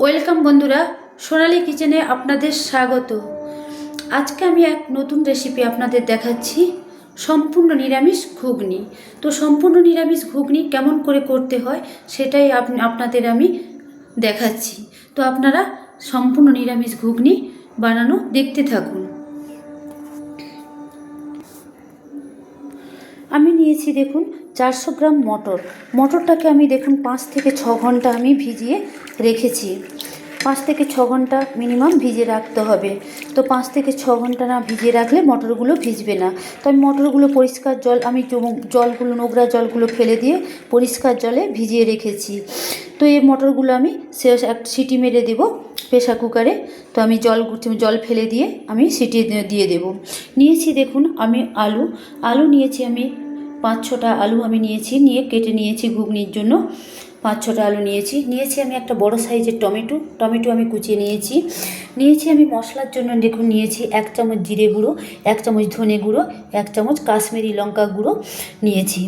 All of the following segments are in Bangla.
ওয়েলকাম বন্ধুরা, সোনালি কিচেনে আপনাদের স্বাগত। আজকে আমি এক নতুন রেসিপি আপনাদের দেখাচ্ছি, সম্পূর্ণ নিরামিষ ঘুগনি। তো সম্পূর্ণ নিরামিষ ঘুগনি কেমন করে করতে হয় সেটাই আপ- আপনাদের আমি দেখাচ্ছি। তো আপনারা সম্পূর্ণ নিরামিষ ঘুগনি বানানো দেখতে থাকুন। আমি নিয়েছি দেখুন চারশো গ্রাম মটর। মটরটাকে আমি দেখুন, পাঁচ থেকে ছ ঘণ্টা আমি ভিজিয়ে রেখেছি। পাঁচ থেকে ছ ঘণ্টা মিনিমাম ভিজিয়ে রাখতে হবে। তো পাঁচ থেকে ছ ঘণ্টা না ভিজিয়ে রাখলে মটরগুলো ভিজবে না। তো আমি মটরগুলো পরিষ্কার জল, আমি জলগুলো, নোংরা জলগুলো ফেলে দিয়ে পরিষ্কার জলে ভিজিয়ে রেখেছি। তো এই মটরগুলো আমি শেষ এক সিটি মেরে দেবো প্রেশার কুকারে। তো আমি জল জল ফেলে দিয়ে আমি সিটি দিয়ে দেবো। নিয়েছি দেখুন, আমি আলু। আলু নিয়েছি আমি পাঁচ ছটা আলু আমি নিয়েছি, নিয়ে কেটে নিয়েছি ঘুগনির জন্য। পাঁচ ছটা আলু নিয়েছি। নিয়েছি আমি একটা বড় সাইজের টমেটো। টমেটো আমি কুচিয়ে নিয়েছি। নিয়েছি আমি মশলার জন্য, দেখুন নিয়েছি এক চামচ জিরে গুঁড়ো, এক চামচ ধনে গুঁড়ো, এক চামচ কাশ্মীরি লঙ্কা গুঁড়ো নিয়েছি।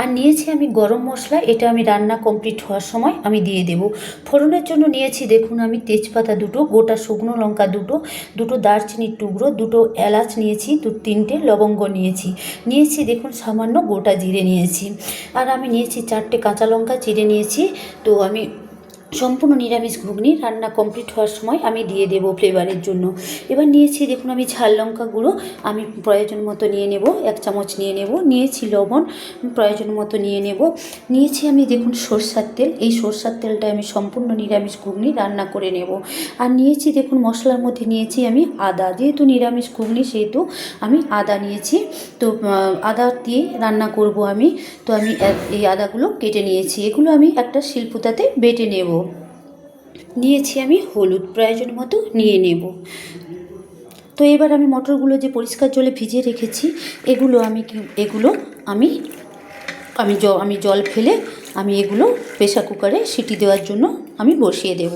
আর নিয়েছি আমি গরম মশলা, এটা আমি রান্না কমপ্লিট হওয়ার সময় আমি দিয়ে দেব। ফোড়নের জন্য নিয়েছি, দেখুন আমি তেজপাতা দুটো, গোটা শুকনো লঙ্কা দুটো দুটো দারচিনির টুকরো, দুটো এলাচ নিয়েছি, দু তিনটে লবঙ্গ নিয়েছি। নিয়েছি, দেখুন সামান্য গোটা জিরে নিয়েছি। আর আমি নিয়েছি চারটে কাঁচা লঙ্কা চিড়ে নিয়েছি, তো আমি সম্পূর্ণ নিরামিষ ঘুগনি রান্না কমপ্লিট হওয়ার সময় আমি দিয়ে দেবো ফ্লেভারের জন্য। এবার নিয়েছি দেখুন আমি ঝাল লঙ্কা গুঁড়ো, আমি প্রয়োজন মতো নিয়ে নেব, এক চামচ নিয়ে নেব, নিয়েছি লবণ, প্রয়োজন মতো নিয়ে নেব। নিয়েছি আমি দেখুন সরষার তেল, এই সরষার তেলটা আমি সম্পূর্ণ নিরামিষ ঘুগনি রান্না করে নেব। আর নিয়েছি দেখুন মশলার মধ্যে নিয়েছি আমি আদা, যেহেতু নিরামিষ ঘুগনি সেহেতু আমি আদা নিয়েছি, তো আদা দিয়ে রান্না করব আমি। তো আমি এই আদাগুলো কেটে নিয়েছি। এগুলো আমি একটা শিলপুতাতে বেটে নেব। নিয়েছি আমি, হলুদ প্রয়োজন মতো নিয়ে নেব। তো এবার আমি মটরগুলো যে পরিষ্কার জলে ভিজিয়ে রেখেছি, এগুলো আমি এগুলো আমি আমি জ, আমি জল ফেলে আমি এগুলো প্রেশার কুকারে সিটি দেওয়ার জন্য আমি বসিয়ে দেব,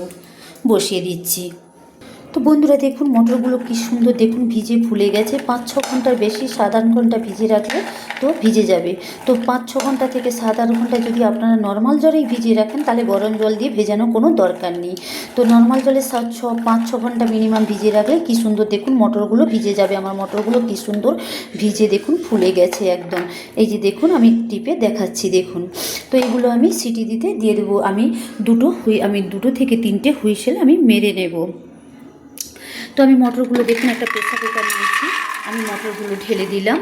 বসিয়ে দিচ্ছি। তো বন্ধুরা দেখুন, মটরগুলো কি সুন্দর। দেখুন, ভিজে ফুলে গেছে। পাঁচ ছ ঘণ্টার বেশি সাত আট ঘণ্টা ভিজে রাখলে তো ভিজে যাবে। তো পাঁচ ছ ঘণ্টা থেকে সাত আট ঘণ্টা যদি আপনারা নর্মাল জলেই ভিজিয়ে রাখেন, তাহলে গরম জল দিয়ে ভেজানো কোনো দরকার নেই। তো নর্মাল জলে সাত ছ, পাঁচ ছ ঘণ্টা মিনিমাম ভিজিয়ে রাখলে কি সুন্দর? দেখুন, মটরগুলো ভিজে যাবে। আমার মটরগুলো কি সুন্দর ভিজে দেখুন, ফুলে গেছে একদম। এই যে দেখুন, আমি টিপে দেখাচ্ছি, দেখুন। তো এগুলো আমি সিটি দিতে দিয়ে দেবো। আমি দুটো হুই, আমি দুটো থেকে তিনটে হুইসেল আমি মেরে নেব। তো আমি মটরগুলো দেখুন, একটা প্রেসার কুকার নিয়েছি। আমি মটরগুলো ঢেলে দিলাম।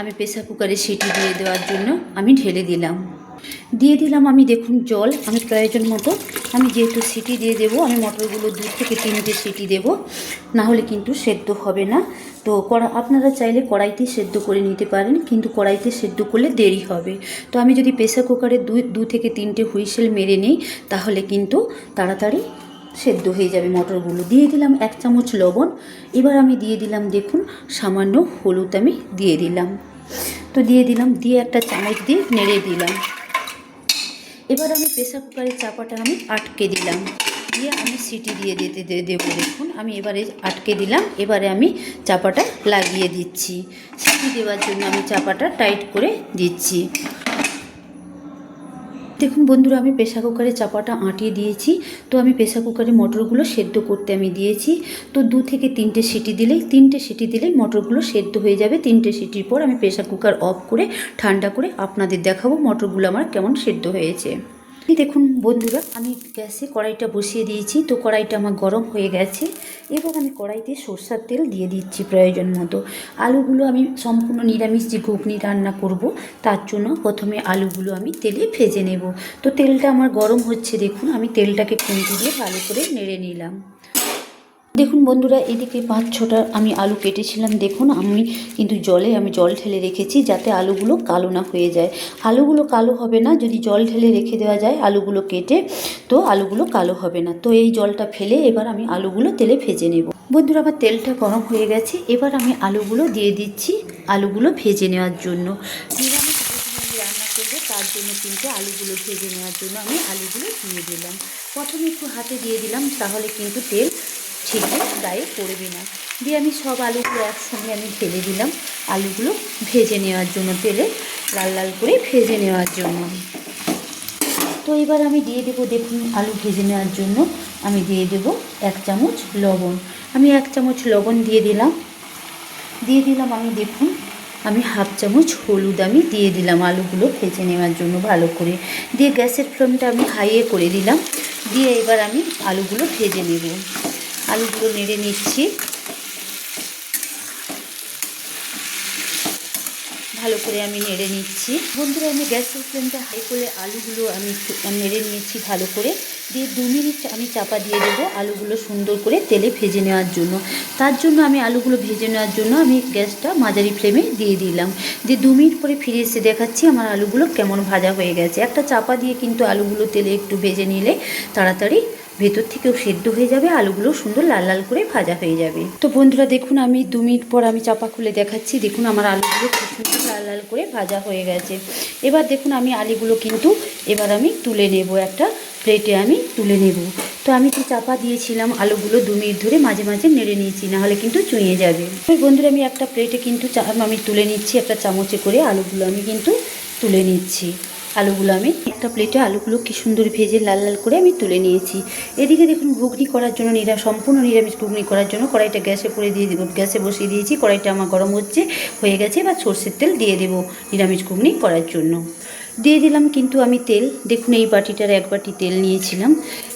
আমি প্রেসার কুকারে সিটি দিয়ে দেওয়ার জন্য আমি ঢেলে দিলাম। দিয়ে দিলাম আমি দেখুন জল, আমি প্রয়োজন মতো, আমি যেহেতু সিটি দিয়ে দেবো, আমি মটরগুলো দু থেকে তিনটে সিটি দেবো না হলে কিন্তু সেদ্ধ হবে না। তো কড়া, আপনারা চাইলে কড়াইতে সেদ্ধ করে নিতে পারেন, কিন্তু কড়াইতে সেদ্ধ করলে দেরি হবে। তো আমি যদি প্রেসার কুকারে দু দু থেকে তিনটে হুইসেল মেরে নিই, তাহলে কিন্তু তাড়াতাড়ি সেদ্ধ হয়ে যাবে মটরগুলো দিয়ে দিলাম এক চামচ লবণ। এবার আমি দিয়ে দিলাম, দেখুন, সামান্য হলুদ আমি দিয়ে দিলাম। তো দিয়ে দিলাম, দিয়ে একটা চামচ দিয়ে নেড়ে দিলাম। এবার আমি প্রেসার কুকারের চাপাটা আমি আটকে দিলাম। দিয়ে আমি সিটি দিয়ে দিতে দেবো, দেখুন। আমি এবারে আটকে দিলাম, এবারে আমি চাপাটা লাগিয়ে দিচ্ছি। সিটি দেওয়ার জন্য আমি চাপাটা টাইট করে দিচ্ছি। দেখুন বন্ধুরা, আমি প্রেসার কুকারে চাপাটা আঁটিয়ে দিয়েছি। তো আমি প্রেসার কুকারে মটরগুলো সেদ্ধ করতে আমি দিয়েছি। তো দু থেকে তিনটে সিটি দিলেই, তিনটে সিটি দিলেই মটরগুলো সেদ্ধ হয়ে যাবে। তিনটে সিটির পর আমি প্রেসার কুকার অফ করে, ঠান্ডা করে আপনাদের দেখাবো মটরগুলো আমার কেমন সেদ্ধ হয়েছে। দেখুন বন্ধুরা, আমি গ্যাসে কড়াইটা বসিয়ে দিয়েছি। তো কড়াইটা আমার গরম হয়ে গেছে। এবার আমি কড়াইতে সরষার তেল দিয়ে দিচ্ছি প্রয়োজন মতো। আলুগুলো আমি সম্পূর্ণ নিরামিষ যে ঘুগনি রান্না করব, তার জন্য প্রথমে আলুগুলো আমি তেলে ভেজে নেব। তো তেলটা আমার গরম হচ্ছে, দেখুন। আমি তেলটাকে খুঁজে দিয়ে ভালো করে নেড়ে নিলাম। দেখুন বন্ধুরা, এদিকে পাঁচ ছটা আমি আলু কেটেছিলাম। দেখুন, আমি কিন্তু জলে, আমি জল ঢেলে রেখেছি যাতে আলুগুলো কালো না হয়ে যায়। আলুগুলো কালো হবে না, যদি জল ঢেলে রেখে দেওয়া যায় আলুগুলো কেটে, তো আলুগুলো কালো হবে না। তো এই জলটা ফেলে এবার আমি আলুগুলো তেলে ভেজে নেব। বন্ধুরা, আমার তেলটা গরম হয়ে গেছে। এবার আমি আলুগুলো দিয়ে দিচ্ছি আলুগুলো ভেজে নেওয়ার জন্য। তার জন্য কিন্তু আলুগুলো ভেজে নেওয়ার জন্য আমি আলুগুলো দিয়ে দিলাম। প্রথমে একটু হাতে দিয়ে দিলাম, তাহলে কিন্তু তেল ঠিকই গায়ে পড়বে না। দিয়ে আমি সব আলুগুলো একসঙ্গে আমি ঢেলে দিলাম। আলুগুলো ভেজে নেওয়ার জন্য, তেলে লাল লাল করে ভেজে নেওয়ার জন্য। তো এবার আমি দিয়ে দেবো, দেখুন, আলু ভেজে নেওয়ার জন্য আমি দিয়ে দেবো এক চামচ লবণ। আমি এক চামচ লবণ দিয়ে দিলাম। দিয়ে দিলাম আমি, দেখুন, আমি হাফ চামচ হলুদ আমি দিয়ে দিলাম আলুগুলো ভেজে নেওয়ার জন্য ভালো করে। দিয়ে গ্যাসের ফ্লেমটা আমি হাইয়ে করে দিলাম। দিয়ে এবার আমি আলুগুলো ভেজে নেব। আলুগুলো নেড়ে নিচ্ছি। ভালো করে আমি নেড়ে নিচ্ছি। বন্ধুরা, আমি গ্যাসের ফ্লেমটা হাই করে আলুগুলো আমি নেড়ে নিয়েছি ভালো করে। দিয়ে দু মিনিট আমি চাপা দিয়ে দেবো আলুগুলো সুন্দর করে তেলে ভেজে নেওয়ার জন্য। তার জন্য আমি আলুগুলো ভেজে নেওয়ার জন্য আমি গ্যাসটা মাঝারি ফ্লেমে দিয়ে দিলাম। দিয়ে দু মিনিট পরে ফিরে এসে দেখাচ্ছি আমার আলুগুলো কেমন ভাজা হয়ে গেছে। একটা চাপা দিয়ে কিন্তু আলুগুলো তেলে একটু ভেজে নিলে তাড়াতাড়ি ভেতর থেকেও সেদ্ধ হয়ে যাবে, আলুগুলো সুন্দর লাল লাল করে ভাজা হয়ে যাবে। তো বন্ধুরা, দেখুন, আমি দু মিনিট পর আমি চাপা খুলে দেখাচ্ছি। দেখুন, আমার আলুগুলো খুব সুন্দর লাল লাল করে ভাজা হয়ে গেছে। এবার দেখুন, আমি আলুগুলো কিন্তু এবার আমি তুলে নেব, একটা প্লেটে আমি তুলে নেব। তো আমি যে চাপা দিয়েছিলাম আলুগুলো দু মিনিট ধরে মাঝে মাঝে নেড়ে নিয়েছি নাহলে কিন্তু চুঁয়ে যাবে। ওই বন্ধুরা, আমি একটা প্লেটে কিন্তু আমি তুলে নিচ্ছি, একটা চামচে করে আলুগুলো আমি কিন্তু তুলে নিচ্ছি। আলুগুলো আমি একটা প্লেটে আলুগুলো কি সুন্দর ভেজে লাল লাল করে আমি তুলে নিয়েছি। এদিকে দেখুন ঘুগনি করার জন্য নিরা, সম্পূর্ণ নিরামিষ ঘুগনি করার জন্য কড়াইটা গ্যাসে পরে দিয়ে দেবো, গ্যাসে বসিয়ে দিয়েছি, কড়াইটা আমার গরম হচ্ছে, হয়ে গেছে বা সর্ষের তেল দিয়ে দেবো নিরামিষ ঘুগনি করার জন্য। দিয়ে দিলাম কিন্তু আমি তেল। দেখুন, এই বাটিটার এক বাটি তেল নিয়েছিলাম।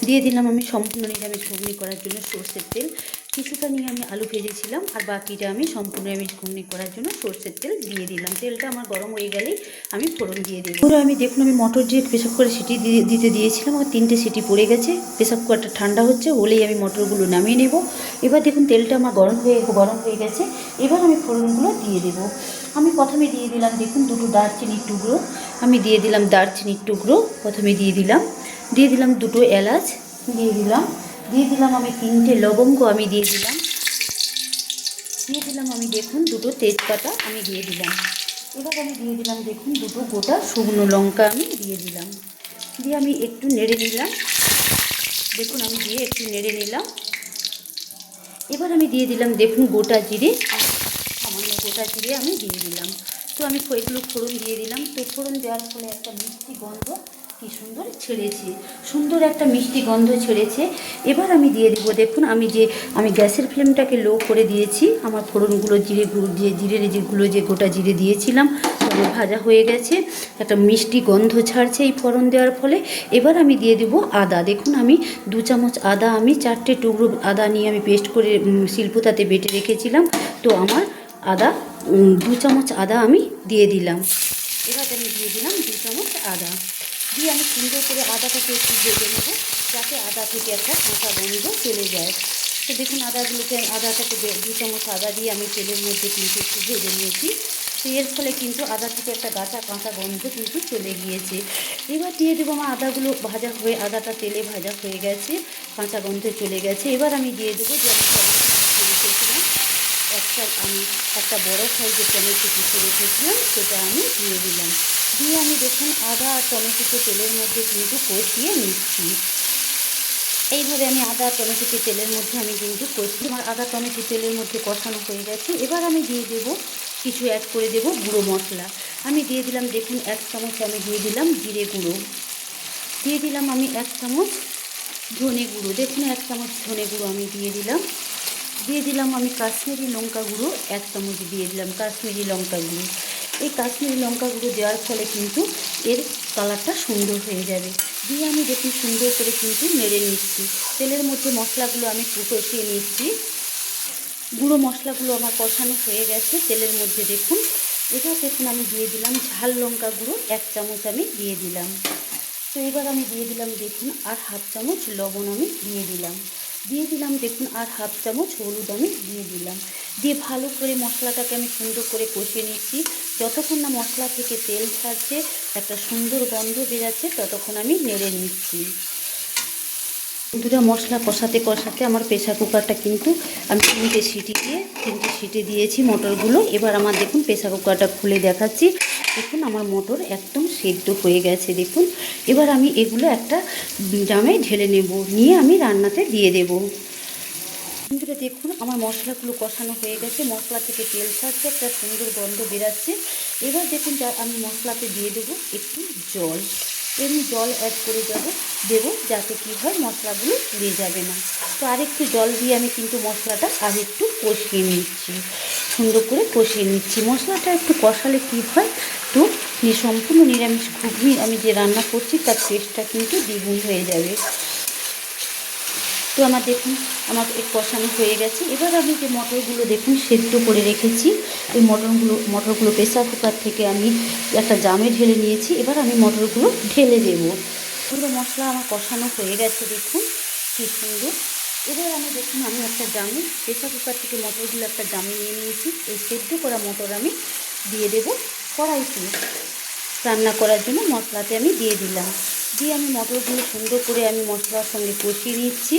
দিয়ে দিলাম আমি সম্পূর্ণ নিরামিষ ঘুগনি করার জন্য সর্ষের তেল। কিছুটা নিয়ে আমি আলু ভেজেছিলাম আর বাকিটা আমি সম্পূর্ণ নিরামিষ ঘুগনি করার জন্য সর্ষের তেল দিয়ে দিলাম। তেলটা আমার গরম হয়ে গেলেই আমি ফোড়ন দিয়ে দেবো। পুরো আমি দেখুন, আমি মটর যে প্রেসার কুকারে সিটি দিতে দিয়েছিলাম। আমার তিনটে সিটি পড়ে গেছে। প্রেসার কুকারটা ঠান্ডা হচ্ছে, হলেই আমি মটরগুলো নামিয়ে নেব। এবার দেখুন, তেলটা আমার গরম হয়ে গরম হয়ে গেছে। এবার আমি ফোড়নগুলো দিয়ে দেবো। আমি প্রথমে দিয়ে দিলাম, দেখুন, দুটো দারচিনির টুকরো। আমি দিয়ে দিলাম দারচিনির টুকরো, প্রথমে দিয়ে দিলাম। দিয়ে দিলাম দুটো এলাচ, দিয়ে দিলাম। দিয়ে দিলাম আমি তিনটে লবঙ্গ, আমি দিয়ে দিলাম। দিয়ে দিলাম আমি, দেখুন, দুটো তেজপাতা আমি দিয়ে দিলাম। এবার আমি দিয়ে দিলাম, দেখুন, দুটো গোটা শুকনো লঙ্কা আমি দিয়ে দিলাম। দিয়ে আমি একটু নেড়ে নিলাম। দেখুন, আমি দিয়ে একটু নেড়ে নিলাম। এবার আমি দিয়ে দিলাম, দেখুন, গোটা জিরে। গোটা জিরে আমি দিয়ে দিলাম। তো আমি এগুলো ফোড়ন দিয়ে দিলাম। তো ফোড়ন দেওয়ার ফলে একটা মিষ্টি গন্ধ কি সুন্দর ছেড়েছে। সুন্দর একটা মিষ্টি গন্ধ ছেড়েছে। এবার আমি দিয়ে দেবো, দেখুন আমি যে, আমি গ্যাসের ফ্লেমটাকে লো করে দিয়েছি, আমার ফোড়নগুলো জিরে গুঁড়ো, যে জিরে যেগুলো যে গোটা জিরে দিয়েছিলাম, সব ভাজা হয়ে গেছে। একটা মিষ্টি গন্ধ ছাড়ছে এই ফোড়ন দেওয়ার ফলে। এবার আমি দিয়ে দেবো আদা। দেখুন আমি দু চামচ আদা, আমি চারটে টুকরো আদা নিয়ে আমি পেস্ট করে শিলপুতাতে বেটে রেখেছিলাম। তো আমার আদা দু চামচ আদা আমি দিয়ে দিলাম। এবার আমি দিয়ে দিলাম দু চামচ আদা। দিয়ে আমি সুন্দর করে আদাটাকে একটু ভেজে নেব, যাতে আদা থেকে একটা কাঁচা গন্ধ চলে যায়। তো দেখুন আদাগুলোকে, আদাটাকে দু চামচ আদা দিয়ে আমি তেলের মধ্যে কিন্তু একটু ভেজে নিয়েছি। তো এর ফলে কিন্তু আদা থেকে একটা গাছা কাঁচা গন্ধ কিন্তু চলে গিয়েছে। এবার দিয়ে দেবো আমার আদাগুলো ভাজা হয়ে, আদাটা তেলে ভাজা হয়ে গেছে, কাঁচা গন্ধ চলে গেছে। এবার আমি দিয়ে দেবো যে আমি একটা, আমি একটা বড় সাইজের টমেটো পিসে রেখেছিলাম, সেটা আমি দিয়ে দিলাম। দিয়ে আমি দেখুন আদা আর টমেটোকে তেলের মধ্যে কিন্তু কষিয়ে নিচ্ছি। এইভাবে আমি আদা টমেটোকে তেলের মধ্যে আমি কিন্তু কষি আমার আদা টমেটো তেলের মধ্যে কষানো হয়ে গেছে। এবার আমি দিয়ে দেবো কিছু অ্যাড করে দেবো গুঁড়ো মশলা। আমি দিয়ে দিলাম, দেখুন, এক চামচ আমি দিয়ে দিলাম জিরে গুঁড়ো। দিয়ে দিলাম আমি এক চামচ ধনে গুঁড়ো। দেখুন, এক চামচ ধনে গুঁড়ো আমি দিয়ে দিলাম। দিয়ে দিলাম আমি কাশ্মীরি লঙ্কা গুঁড়ো, এক চামচ দিয়ে দিলাম কাশ্মীরি লঙ্কা গুঁড়ো। এই কাশ্মীরি লঙ্কা গুঁড়ো দেওয়ার ফলে কিন্তু এর কালারটা সুন্দর হয়ে যাবে। দিয়ে আমি দেখুন সুন্দর করে কিন্তু নেড়ে নিচ্ছি। তেলের মধ্যে মশলাগুলো আমি কষিয়ে নিচ্ছি। গুঁড়ো মশলাগুলো আমার কষানো হয়ে গেছে। তেলের মধ্যে দেখুন, এবার দেখুন আমি দিয়ে দিলাম ঝাল লঙ্কা গুঁড়ো, এক চামচ আমি দিয়ে দিলাম। তো এবার আমি দিয়ে দিলাম দেখুন আর হাফ চামচ লবণ আমি দিয়ে দিলাম। দিয়ে দিলাম, দেখুন, আর হাফ চামচ হলুদ আমি দিয়ে দিলাম। দিয়ে ভালো করে মশলাটাকে আমি সুন্দর করে কষিয়ে নিচ্ছি। যতক্ষণ না মশলা থেকে তেল ছাড়ছে, একটা সুন্দর গন্ধ বেরাচ্ছে, ততক্ষণ আমি নেড়ে নিচ্ছি। বন্ধুরা মশলা কষাতে কষাতে আমার প্রেসার কুকারটা কিন্তু আমি তিনটে সিটি দিয়ে, তিনটে সিটি দিয়েছি মটরগুলো। এবার আমার দেখুন প্রেসার কুকারটা খুলে দেখাচ্ছি। দেখুন আমার মটর একদম সেদ্ধ হয়ে গেছে, দেখুন। এবার আমি এগুলো একটা জামে ঢেলে নেব, নিয়ে আমি রান্নাতে দিয়ে দেব। বন্ধুরা, দেখুন আমার মশলাগুলো কষানো হয়ে গেছে। মশলা থেকে তেল ছাড়ছে, একটা সুন্দর গন্ধ বেরাচ্ছে। এবার দেখুন যা আমি মশলাতে দিয়ে দেবো একটু জল। এমনি জল অ্যাড করে যাব দেবো যাতে কি হয় মশলাগুলো পুড়ে যাবে না। তো আরেকটু জল দিয়ে আমি কিন্তু মশলাটা আর একটু কষিয়ে নিচ্ছি। সুন্দর করে কষিয়ে নিচ্ছি। মশলাটা একটু কষালে কি হয়, তো সম্পূর্ণ নিরামিষ ঘুগনি আমি যে রান্না করছি, তার টেস্টটা কিন্তু দ্বিগুণ হয়ে যাবে। তো আমার দেখুন আমার এই কষানো হয়ে গেছে। এবার আমি যে মটরগুলো দেখুন, সেদ্ধ করে রেখেছি। এই মটরগুলো মটরগুলো প্রেসার কুকার থেকে আমি একটা জামে ঢেলে নিয়েছি। এবার আমি মটরগুলো ঢেলে দেবো। পুরো মশলা আমার কষানো হয়ে গেছে, দেখুন কী সুন্দর। এবার আমি দেখুন, আমি একটা জামে, প্রেসার কুকার থেকে মটরগুলো একটা জামে নিয়ে নিয়েছি। এই সেদ্ধ করা মটর আমি দিয়ে দেবো কড়াইতে। রান্না করার জন্য মশলাতে আমি দিয়ে দিলাম। দিয়ে আমি মটরগুলো সুন্দর করে আমি মশলার সঙ্গে কষিয়ে নিচ্ছি।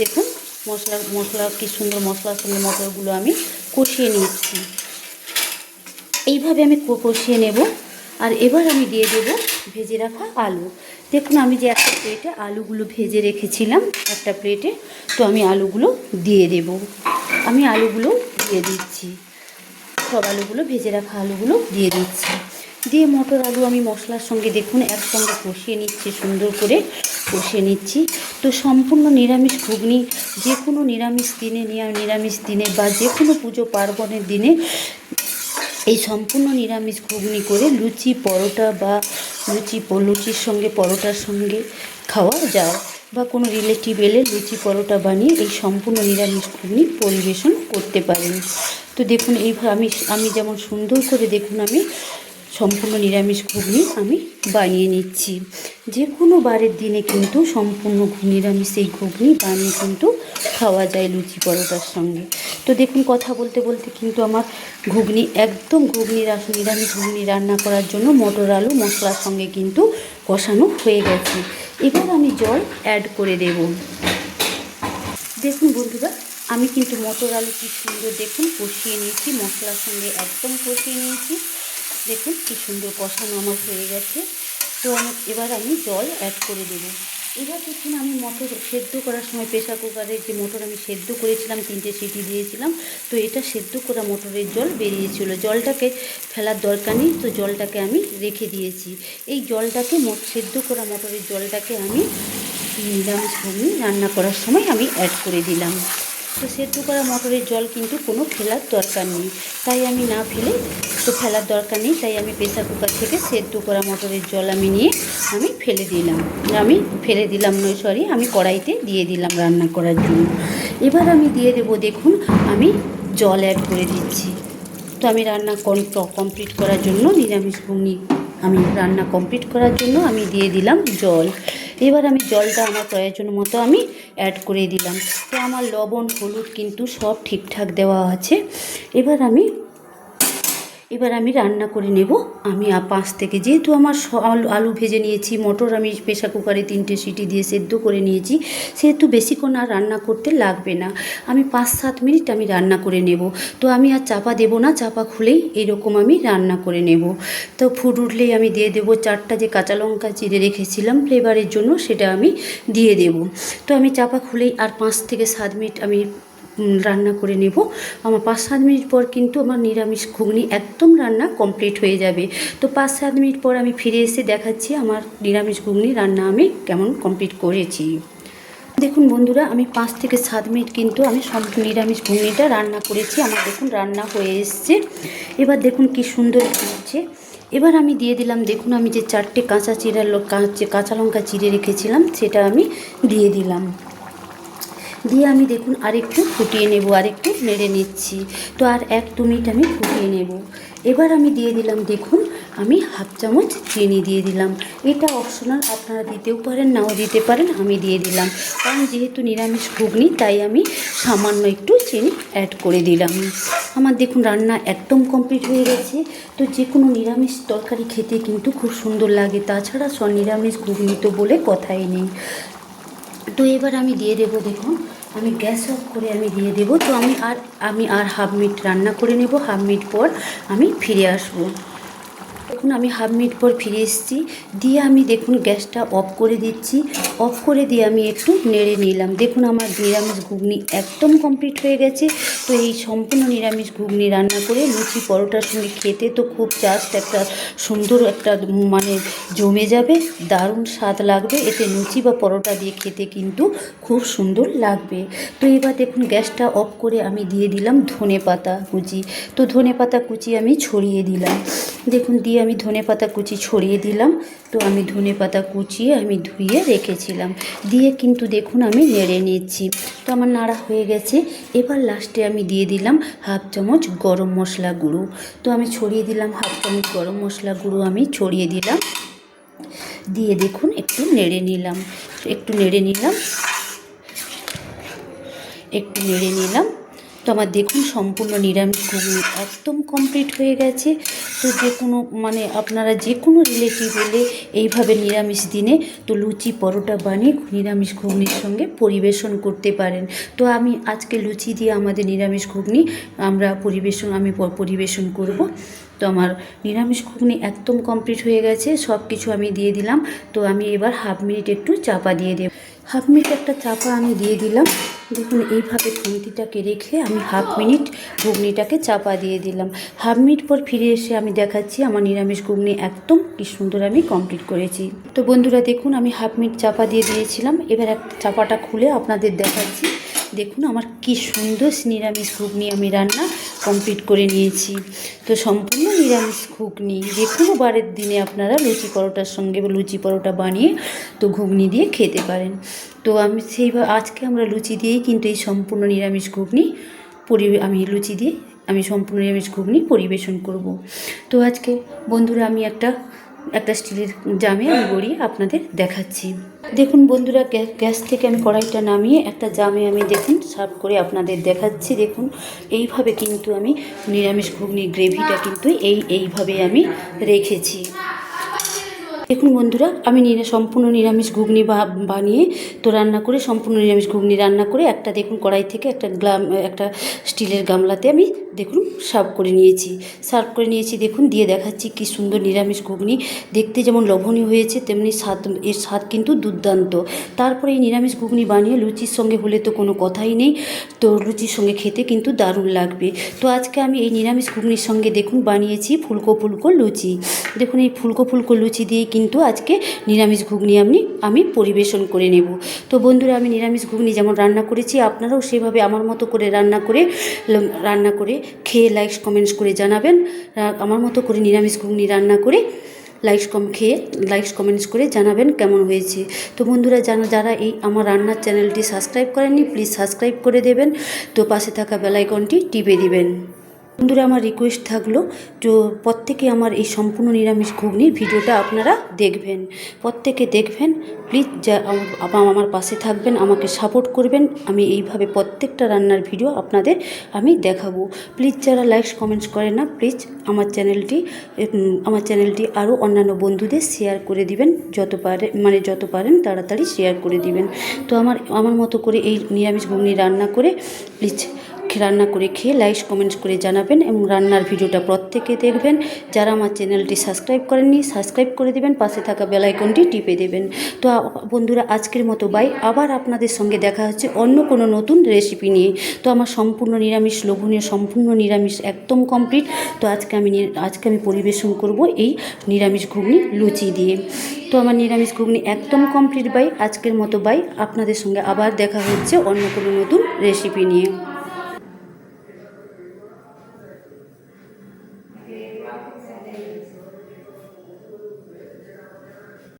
দেখুন, মশলা মশলা, কি সুন্দর মশলার সঙ্গে মটরগুলো আমি কষিয়ে নিচ্ছি এইভাবে আমি কষিয়ে নেব। আর এবার আমি দিয়ে দেবো ভেজে রাখা আলু। দেখুন, আমি যে একটা প্লেটে আলুগুলো ভেজে রেখেছিলাম, একটা প্লেটে, তো আমি আলুগুলো দিয়ে দেব। আমি আলুগুলো দিয়ে দিচ্ছি। সব আলুগুলো, ভেজে রাখা আলুগুলো দিয়ে দিচ্ছি। দিয়ে মটর আলু আমি মশলার সঙ্গে দেখুন একসঙ্গে কষিয়ে নিচ্ছি, সুন্দর করে কষিয়ে নিচ্ছি। তো সম্পূর্ণ নিরামিষ ঘুগনি, যে কোনো নিরামিষ দিনে নিরামিষ দিনে বা যে কোনো পুজো পার্বণের দিনে এই সম্পূর্ণ নিরামিষ ঘুগনি করে লুচি, পরোটা বা লুচি লুচির সঙ্গে, পরোটার সঙ্গে খাওয়া যায় বা কোনো রিলেটিভ এলে লুচি, পরোটা বানিয়ে এই সম্পূর্ণ নিরামিষ ঘুগনি পরিবেশন করতে পারেন। তো দেখুন এইভাবে আমি আমি যেমন সুন্দর করে দেখুন আমি সম্পূর্ণ নিরামিষ ঘুগনি আমি বানিয়ে নিচ্ছি। যে কোনো বারের দিনে কিন্তু সম্পূর্ণ নিরামিষ এই ঘুগনি বানিয়ে কিন্তু খাওয়া যায় লুচি পরোটার সঙ্গে। তো দেখুন, কথা বলতে বলতে কিন্তু আমার ঘুগনি, একদম ঘুগনি নিরামিষ ঘুগনি রান্না করার জন্য মটর আলু মশলার সঙ্গে কিন্তু কষানো হয়ে গেছে। এবার আমি জল অ্যাড করে দেব। দেখুন বন্ধুরা, আমি কিন্তু মটর আলু কি সুন্দর দেখুন, কষিয়ে নিয়েছি, মশলার সঙ্গে একদম কষিয়ে নিয়েছি। দেখুন কি সুন্দর কষানো আমার হয়ে গেছে। তো আমি এবার আমি জল অ্যাড করে দেব। এবার দেখুন আমি মটর সেদ্ধ করার সময় প্রেসার কুকারে যে মটর আমি সেদ্ধ করেছিলাম, তিনটে সিটি দিয়েছিলাম, তো এটা সেদ্ধ করা মটরের জল বেরিয়েছিল। জলটাকে ফেলার দরকার নেই, তো জলটাকে আমি রেখে দিয়েছি। এই জলটাকে সেদ্ধ করা মটরের জলটাকে আমি নিরামিষ ঘুগনি রান্না করার সময় আমি অ্যাড করে দিলাম। তো সেদ্ধ করা মটরের জল কিন্তু কোনো ফেলার দরকার নেই। তাই আমি না ফেলে তো ফেলার দরকার নেই, তাই আমি প্রেসার কুকার থেকে সেদ্ধ করা মটরের জল আমি নিয়ে আমি ফেলে দিলাম। আমি ফেলে দিলাম নয় সরি আমি কড়াইতে দিয়ে দিলাম রান্না করার জন্য। এবার আমি দিয়ে দেবো, দেখুন, আমি জল অ্যাড করে দিচ্ছি। তো আমি রান্না কমপ্লিট করার জন্য, নিরামিষ ঘুগনি আমি রান্না কমপ্লিট করার জন্য আমি দিয়ে দিলাম জল। এবার আমি জলটা আমার প্রয়োজন মতো আমি অ্যাড করে দিলাম। তো আমার লবণ, হলুদ কিন্তু সব ঠিকঠাক দেওয়া আছে। এবার আমি এবার আমি রান্না করে নেব। আমি পাঁচ থেকে যেহেতু আমার আলু- ভেজে নিয়েছি, মটর আমি প্রেসার কুকারে তিনটে সিটি দিয়ে সেদ্ধ করে নিয়েছি, সেহেতু বেশিক্ষণ আর রান্না করতে লাগবে না। আমি পাঁচ সাত মিনিট আমি রান্না করে নেব। তো আমি আর চাপা দেব না, চাপা খুলেই এরকম আমি রান্না করে নেব। তো ফুট উঠলেই আমি দিয়ে দেবো চারটা যে কাঁচা লঙ্কা চিড়ে রেখেছিলাম ফ্লেভারের জন্য সেটা আমি দিয়ে দেব। তো আমি চাপা খুলেই আর পাঁচ থেকে সাত মিনিট আমি রান্না করে নেব। আমার পাঁচ সাত মিনিট পর কিন্তু আমার নিরামিষ ঘুগনি একদম রান্না কমপ্লিট হয়ে যাবে। তো পাঁচ সাত মিনিট পর আমি ফিরে এসে দেখাচ্ছি আমার নিরামিষ ঘুগনি রান্না আমি কেমন কমপ্লিট করেছি। দেখুন বন্ধুরা, আমি পাঁচ থেকে সাত মিনিট কিন্তু আমি সব নিরামিষ ঘুগনিটা রান্না করেছি। আমার দেখুন রান্না হয়ে এসছে। এবার দেখুন কি সুন্দর হচ্ছে এবার আমি দিয়ে দিলাম, দেখুন আমি যে চারটে কাঁচা চিরা কাঁচা লঙ্কা চিড়ে রেখেছিলাম, সেটা আমি দিয়ে দিলাম। দিয়ে আমি দেখুন আরেকটু ফুটিয়ে নেব, আরেকটু নেড়ে নিচ্ছি। তো আর এক দু মিনিট আমি ফুটিয়ে নেব। এবার আমি দিয়ে দিলাম, দেখুন, আমি হাফ চামচ চিনি দিয়ে দিলাম। এটা অপশনাল আপনারা দিতেও পারেন, নাও দিতে পারেন, আমি দিয়ে দিলাম। কারণ যেহেতু নিরামিষ ঘুগনি, তাই আমি সামান্য একটু চিনি অ্যাড করে দিলাম। আমার দেখুন রান্না একদম কমপ্লিট হয়ে গেছে। তো যে কোনো নিরামিষ তরকারি খেতে কিন্তু খুব সুন্দর লাগে। তাছাড়া নিরামিষ ঘুগনি তো বলে কথাই নেই। তো এবার আমি দিয়ে দেব দেখুন, আমি গ্যাস অফ করে আমি দিয়ে দেব। তো আমি আর আমি আর হাফ মিনিট রান্না করে নেব। হাফ মিনিট পর আমি ফিরে আসব। দেখুন, আমি হাফ মিনিট পর ফিরে এসেছি। দিয়ে আমি দেখুন, গ্যাসটা অফ করে দিচ্ছি। অফ করে দিয়ে আমি একটু নেড়ে নিলাম। দেখুন, আমার নিরামিষ ঘুগনি একদম কমপ্লিট হয়ে গেছে। তো এই সম্পূর্ণ নিরামিষ ঘুগনি রান্না করে লুচি পরোটার সঙ্গে খেতে তো খুব জাস্ট একটা সুন্দর একটা মানে জমে যাবে, দারুণ স্বাদ লাগবে। এতে লুচি বা পরোটা দিয়ে খেতে কিন্তু খুব সুন্দর লাগবে। তো এবার দেখুন, গ্যাসটা অফ করে আমি দিয়ে দিলাম ধনে পাতা কুচি। তো ধনে পাতা কুচি আমি ছড়িয়ে দিলাম। দেখুন, দিয়ে আমি ধনে পাতা কুচি ছড়িয়ে দিলাম। তো আমি ধনে পাতা কুচিয়ে আমি ধুয়ে রেখেছিলাম। দিয়ে কিন্তু দেখুন আমি নেড়ে নিচ্ছি। তো আমার নাড়া হয়ে গেছে। এবার লাস্টে আমি দিয়ে দিলাম হাফ চামচ গরম মশলা গুঁড়ো। তো আমি ছড়িয়ে দিলাম হাফ চামচ গরম মশলা গুঁড়ো আমি ছড়িয়ে দিলাম। দিয়ে দেখুন একটু নেড়ে নিলাম। একটু নেড়ে নিলাম। একটু নেড়ে নিলাম। তো আমার দেখুন সম্পূর্ণ নিরামিষ ঘুগনি একদম কমপ্লিট হয়ে গেছে। তো যে কোনো মানে আপনারা যে কোনো রিলেটিভ এলে এইভাবে নিরামিষ দিনে তো লুচি, পরোটা বানিয়ে নিরামিষ ঘুগনির সঙ্গে পরিবেশন করতে পারেন। তো আমি আজকে লুচি দিয়ে আমাদের নিরামিষ ঘুগনি আমরা পরিবেশন, আমি পরিবেশন করব। তো আমার নিরামিষ ঘুগনি একদম কমপ্লিট হয়ে গেছে সব কিছু আমি দিয়ে দিলাম। তো আমি এবার হাফ মিনিট একটু চাপা দিয়ে দেব। হাফ মিনিট একটা চাপা আমি দিয়ে দিলাম। দেখুন, এইভাবে খুন্তিটাকে রেখে আমি হাফ মিনিট ঘুগনিটাকে চাপা দিয়ে দিলাম। হাফ মিনিট পর ফিরে এসে আমি দেখাচ্ছি আমার নিরামিষ ঘুগনি একদম কি সুন্দর আমি কমপ্লিট করেছি। তো বন্ধুরা, দেখুন, আমি হাফ মিনিট চাপা দিয়ে দিয়েছিলাম। এবার এক চাপাটা খুলে আপনাদের দেখাচ্ছি। দেখুন আমার কি সুন্দর নিরামিষ ঘুগনি আমি রান্না কমপ্লিট করে নিয়েছি। তো সম্পূর্ণ নিরামিষ ঘুগনি। যে কোনো বারের দিনে আপনারা লুচি পরোটার সঙ্গে লুচি পরোটা বানিয়ে তো ঘুগনি দিয়ে খেতে পারেন। তো আমি সেইভাবে আজকে আমরা লুচি দিয়েই কিন্তু এই সম্পূর্ণ নিরামিষ ঘুগনি পরি আমি লুচি দিয়ে আমি সম্পূর্ণ নিরামিষ ঘুগনি পরিবেশন করব। তো আজকে বন্ধুরা আমি একটা একটা স্টিলের জামে আমি গড়িয়ে আপনাদের দেখাচ্ছি। দেখুন বন্ধুরা গ্যাস থেকে আমি কড়াইটা নামিয়ে একটা জামে আমি দেখুন সার্ভ করে আপনাদের দেখাচ্ছি। দেখুন, এইভাবে কিন্তু আমি নিরামিষ ঘুগনি গ্রেভিটা কিন্তু এই, এইভাবে আমি রেখেছি। দেখুন বন্ধুরা, আমি নিরা, সম্পূর্ণ নিরামিষ ঘুগনি বানিয়ে তো রান্না করে, সম্পূর্ণ নিরামিষ ঘুগনি রান্না করে, একটা দেখুন কড়াই থেকে একটা গ্লাম, একটা স্টিলের গামলাতে আমি দেখুন সার্ভ করে নিয়েছি। সার্ভ করে নিয়েছি, দেখুন দিয়ে দেখাচ্ছি কি সুন্দর নিরামিষ ঘুগনি। দেখতে যেমন লোভনীয় হয়েছে, তেমনি স্বাদ, এর স্বাদ কিন্তু দুর্দান্ত। তারপরে এই নিরামিষ ঘুগনি বানিয়ে লুচির সঙ্গে হলে তো কোনো কথাই নেই, তো লুচির সঙ্গে খেতে কিন্তু দারুণ লাগবে। তো আজকে আমি এই নিরামিষ ঘুগনির সঙ্গে দেখুন বানিয়েছি ফুলকো ফুলকো লুচি। দেখুন এই ফুলকো ফুলকো লুচি দিয়ে কিন্তু আজকে নিরামিষ ঘুগনি আমি আমি পরিবেশন করে নেব। তো বন্ধুরা, আমি নিরামিষ ঘুগনি যেমন রান্না করেছি, আপনারাও সেভাবে আমার মতো করে রান্না করে রান্না করে খেয়ে লাইকস কমেন্টস করে জানাবেন। আমার মতো করে নিরামিষ ঘুগনি রান্না করে লাইকস কম খেয়ে লাইকস কমেন্টস করে জানাবেন কেমন হয়েছে। তো বন্ধুরা, জানা, যারা এই আমার রান্নার চ্যানেলটি সাবস্ক্রাইব করেননি প্লিজ সাবস্ক্রাইব করে দেবেন। তো পাশে থাকা বেলাইকনটি টিপে দিবেন। বন্ধুরা, আমার রিকোয়েস্ট থাকল তো প্রত্যেকে আমার এই সম্পূর্ণ নিরামিষ ঘুগনির ভিডিওটা আপনারা দেখবেন। প্রত্যেকে দেখবেন প্লিজ যা আম- আম- আমার পাশে থাকবেন, আমাকে সাপোর্ট করবেন। আমি এইভাবে প্রত্যেকটা রান্নার ভিডিও আপনাদের আমি দেখাবো। প্লিজ যারা লাইকস কমেন্টস করে না প্লিজ আমার চ্যানেলটি আমার চ্যানেলটি আরও অন্যান্য বন্ধুদের শেয়ার করে দিবেন। যত পারে মানে যত পারেন তাড়াতাড়ি শেয়ার করে দিবেন। তো আমার আমার মতো করে এই নিরামিষ ঘুগনি রান্না করে প্লিজ রান্না করে খেয়ে লাইক কমেন্টস করে জানাবেন এবং রান্নার ভিডিওটা প্রত্যেকে দেখবেন। যারা আমার চ্যানেলটি সাবস্ক্রাইব করেননি, সাবস্ক্রাইব করে দেবেন, পাশে থাকা বেল আইকনটি টিপে দেবেন। তো বন্ধুরা, আজকের মতো বাই। আবার আপনাদের সঙ্গে দেখা হচ্ছে অন্য কোনো নতুন রেসিপি নিয়ে। তো আমার সম্পূর্ণ নিরামিষ, লোভনীয়, সম্পূর্ণ নিরামিষ একদম কমপ্লিট তো আজকে আমি আজকে আমি পরিবেশন করব এই নিরামিষ ঘুগনি লুচি দিয়ে। তো আমার নিরামিষ ঘুগনি একদম কমপ্লিট বাই। আজকের মতো বাই। আপনাদের সঙ্গে আবার দেখা হচ্ছে অন্য কোনো নতুন রেসিপি নিয়ে।